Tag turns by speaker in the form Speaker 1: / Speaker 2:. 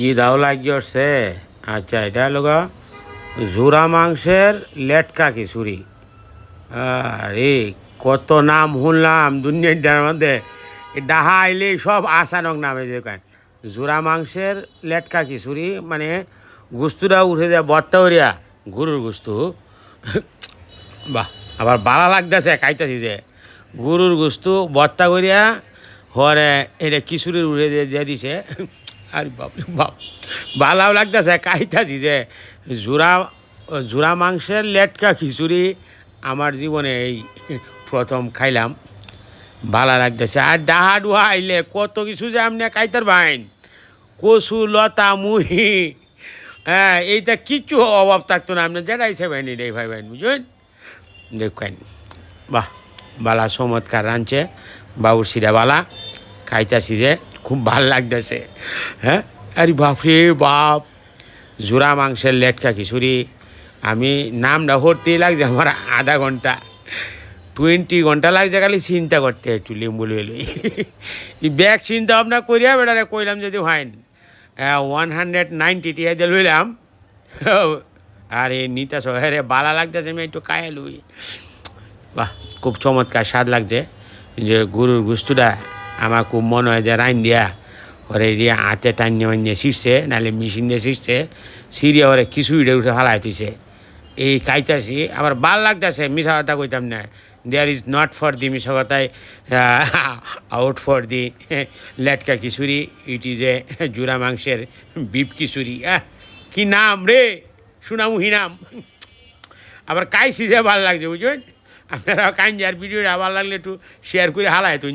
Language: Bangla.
Speaker 1: কি দাও লাগিয়েছে? আচ্ছা এটা হলো গো জোড়া মাংসের লেটকা খিচুড়ি। আরে, কত নাম শুনলাম দুনিয়ার মধ্যে। ডাহা আইলে সব আসানক নামে যে কান। জোড়া মাংসের লেটকা খিচুড়ি মানে গুস্তুটা উঠে যায় বত্তা উড়িয়া গরুর গুস্তু। বাহ, আবার বালা লাগতেছে, খাইতেছি যে। গরুর গুস্তু বত্তা করিয়া হরে, এটা কিশোরীর উড়ে দিয়ে দিছে। আর বাপ বাপ। বালাও লাগতেছে খাইতেছি যে জোড়া জোড়া মাংসের লেটকা খিচুড়ি আমার জীবনে এই প্রথম খাইলাম। ভালো লাগতেছে, আর ডাহা ডুহা আইলে কত কিছু যে আপনি খাইতার ভাইন কচু, লতা, মুহি হ্যাঁ এইটা কিচ্ছু অভাব থাকতো না আপনি যেটাই সেবেন ভাই ভাইন বুঝলেন দেখেন বাহ, বালা চমৎকার রাঁধছে বাবুর সিরা বালা, খাইতাছি যে খুব ভালো লাগতেছে হ্যাঁ? আরে বাপরে বাপ, জোড়া মাংসের লেটকা খিচুড়ি। আমি নামটা ভর্তি লাগছে আমার আধা ঘণ্টা। টোয়েন্টি ঘণ্টা লাগছে খালি চিন্তা করতে, একটু লিম্বু লই। ব্যাগ চিন্তা ভাবনা করিয়া বেটারে কইলাম যদি হয় ওয়ান হান্ড্রেড নাইনটি টিয়া দিয়ে লইলাম। আর এই নিতা শহরে বালা লাগতেছে, আমি একটু কায়ে লুই। বাহ, খুব চমৎকার স্বাদ লাগছে। যে গরুর গুস্তুটা আমার খুব মনে হয় যে রাইন দিয়া, ওরে দিয়ে হাতে টানিয়ে মানিয়ে ছিঁড়ছে নাহলে মেশিন দিয়ে ছিঁড়ছে সিরিয়া ওরে খিচুড়িটা উঠে হালাই তুইছে এই খাইতাছি আবার ভালো লাগতেছে মিশা কথা কইতাম না। There is not for the মিশা কথায় আউট ফর দি লেটকা খিচুড়ি ইট ইজ এ জুরা মাংসের বিপ আহ, কি নাম রে? সুনামুহি নাম আবার কাই সিজে ভালো লাগছে বুঝলেন আপনারা কাইন যার ভিডিওটা ভালো লাগলে একটু শেয়ার করে হালায় তুই